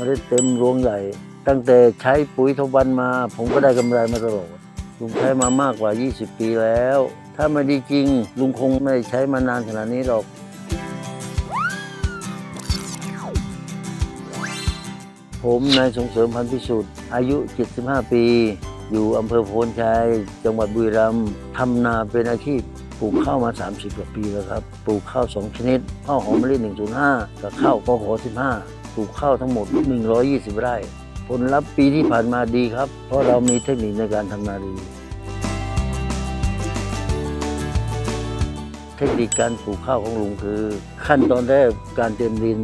มล็ดเต็มรวงใหญ่ ตั้งแต่ใช้ปุ๋ยทวันมา ผมก็ได้กำไรมาตลอดลุงใช้มามากกว่า 20 ปีแล้ว ถ้าไม่ดีจริง ลุงคงไม่ใช้มานานขนาดนี้หรอก ผมนายสงเสริมพันธุ์พิสุทธิ์อายุ 75 ปี อยู่อำเภอโพนชัย จังหวัดบุรีรัมย์ทำนาเป็นอาชีพ ปลูกข้าวมา 30กว่าปีแล้วครับ ปลูกข้าว 2 ชนิด ข้าวหอมมะลิ105 กับข้าวกอหอ15 ปลูกข้าวทั้งหมด 120 ไร่ ผลลัพธ์ปีที่ผ่านมาดีครับ เพราะเรามีเทคนิคในการทำนาดี เทคนิคการปลูกข้าวของลุงคือ ขั้นตอนแรกการเตรียมดิน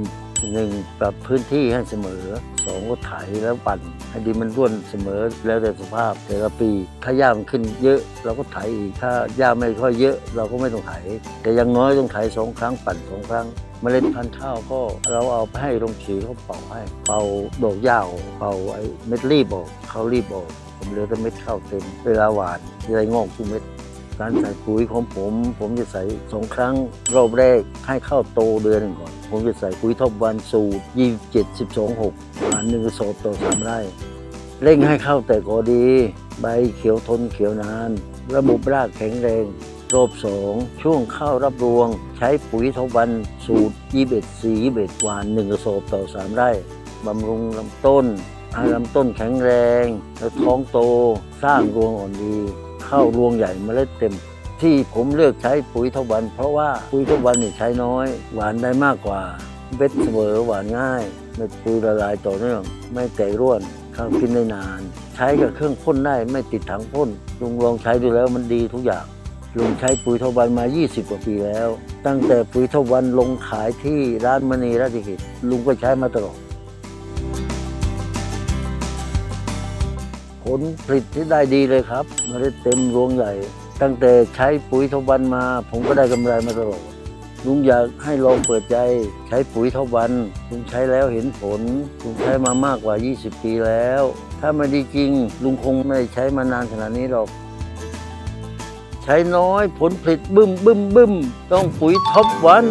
หนึ่งปรับพื้นที่ให้เสมอสองก็ไถแล้วปั่นให้ดินมันร่วนเสมอแล้วแต่สภาพแต่ละปี ถ้าหญ้ามันขึ้นเยอะเราก็ไถอีกถ้าหญ้าไม่ค่อยเยอะเราก็ไม่ต้องไถ แต่ยังน้อยต้องไถสองครั้งปั่นสองครั้งเมล็ดพันธุ์ข้าวก็เราเอาไปให้โรงสีเขาเป่าให้ เป่าดอกหญ้าเป่าไอ้เม็ดรีบออกเขารีบออกผมเหลือแต่เม็ดข้าวเต็มเวลาหวานจะได้งอกทุกเม็ด การใส่ปุ๋ยของผม ผมจะใส่สองครั้ง รอบแรกให้ข้าวโตเดือนหนึ่งก่อน ผมจะใส่ปุ๋ยทบวันสูตรยี่เจ็ดสิบสองหกหารหนึ่งกระสอบต่อสามไร่ เร่งให้ข้าวแต่กอดี ใบเขียวทนเขียวนาน ระบบรากแข็งแรงรอบสองช่วงข้าวรับรวง ใช้ปุ๋ยทบวันสูตรยี่เบ็ดสี่ยี่เบ็ดหวานหนึ่งกระสอบต่อสามไร่บำรุงลำต้นให้ลำต้นแข็งแรง แล้วท้องโต สร้างรวงอ่อนดี ข้าวรวงใหญ่เมล็ดเต็ม ที่ผมเลือกใช้ปุ๋ยทบวัน เพราะว่าปุ๋ยทบวันนี่ใช้น้อย หวานได้มากกว่าเบ็ดเสมอหวานง่ายเม็ดปุ๋ยละลายต่อเนื่อง ไม่แตกร่วนข้าวกินได้นาน ใช้กับเครื่องพ่นได้ไม่ติดถังพ่นลุงลองใช้ดูแล้วมันดีทุกอย่างลุงใช้ปุ๋ยทบวันมา 20 กว่าปีแล้ว ตั้งแต่ปุ๋ยทบวันลงขายที่ร้านมณีราชกิจลุงก็ใช้มาตลอด ผลผลิตที่ได้ดีเลยครับเมล็ดเต็มรวงใหญ่ ตั้งแต่ใช้ปุ๋ยทบวันมา ผมก็ได้กำไรมาตลอดลุงอยากให้ลองเปิดใจใช้ปุ๋ยทบวันลุงใช้แล้วเห็นผลลุงใช้มามากกว่า 20 ปีแล้ว ถ้าไม่ดีจริง ลุงคงไม่ใช้มานานขนาดนี้หรอก ใช้น้อยผลผลิตบึ้มบึ้มบึ้มต้องปุ๋ยทบวัน